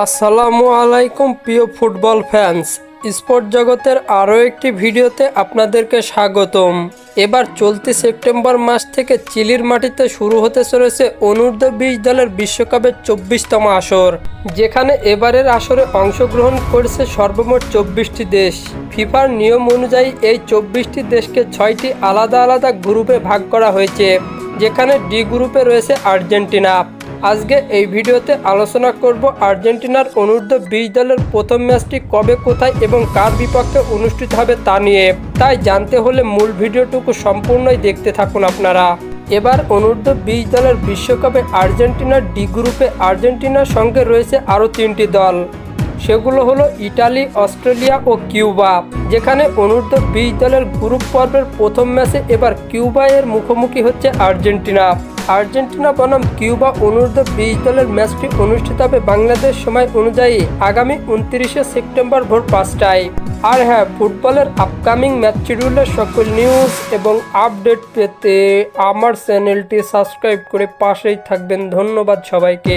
আসসালামু আলাইকুম, প্রিয় ফুটবল ফ্যান্স। স্পোর্ট জগতের আরও একটি ভিডিওতে আপনাদেরকে স্বাগতম। এবার চলতি সেপ্টেম্বর মাস থেকে চিলির মাটিতে শুরু হতে চলেছে অনূর্ধ্ব বিশ দলের বিশ্বকাপের চব্বিশতম আসর, যেখানে এবারের আসরে অংশগ্রহণ করেছে সর্বমোট চব্বিশটি দেশ। ফিফার নিয়ম অনুযায়ী এই চব্বিশটি দেশকে ছয়টি আলাদা আলাদা গ্রুপে ভাগ করা হয়েছে, যেখানে ডি গ্রুপে রয়েছে আর্জেন্টিনা। আজকে এই ভিডিওতে আলোচনা করব আর্জেন্টিনার অনূর্ধ্ব বিশ দলের প্রথম ম্যাচটি কবে, কোথায় এবং কার বিপক্ষে অনুষ্ঠিত হবে তা নিয়ে। তাই জানতে হলে মূল ভিডিওটুকু সম্পূর্ণই দেখতে থাকুন আপনারা। এবার অনূর্ধ্ব বিশ দলের বিশ্বকাপে আর্জেন্টিনার ডি গ্রুপে আর্জেন্টিনার সঙ্গে রয়েছে আরও তিনটি দল। সেগুলো হলো ইটালি, অস্ট্রেলিয়া ও কিউবা, যেখানে অনূর্ধ্ব বিশ দলের গ্রুপ পর্বের প্রথম ম্যাচে এবার কিউবা এর মুখোমুখি হচ্ছে আর্জেন্টিনা। আর্জেন্টিনা বনাম কিউবা অনূর্ধ্ব বিশ দলের ম্যাচটি অনুষ্ঠিত হবে বাংলাদেশ সময় অনুযায়ী আগামী উনত্রিশে সেপ্টেম্বর ভোর পাঁচটায়। আর হ্যাঁ ফুটবলের আপকামিং ম্যাচ শিডিউলের সকল নিউজ এবং আপডেট পেতে আমার চ্যানেলটি সাবস্ক্রাইব করে পাশেই থাকবেন। ধন্যবাদ সবাইকে।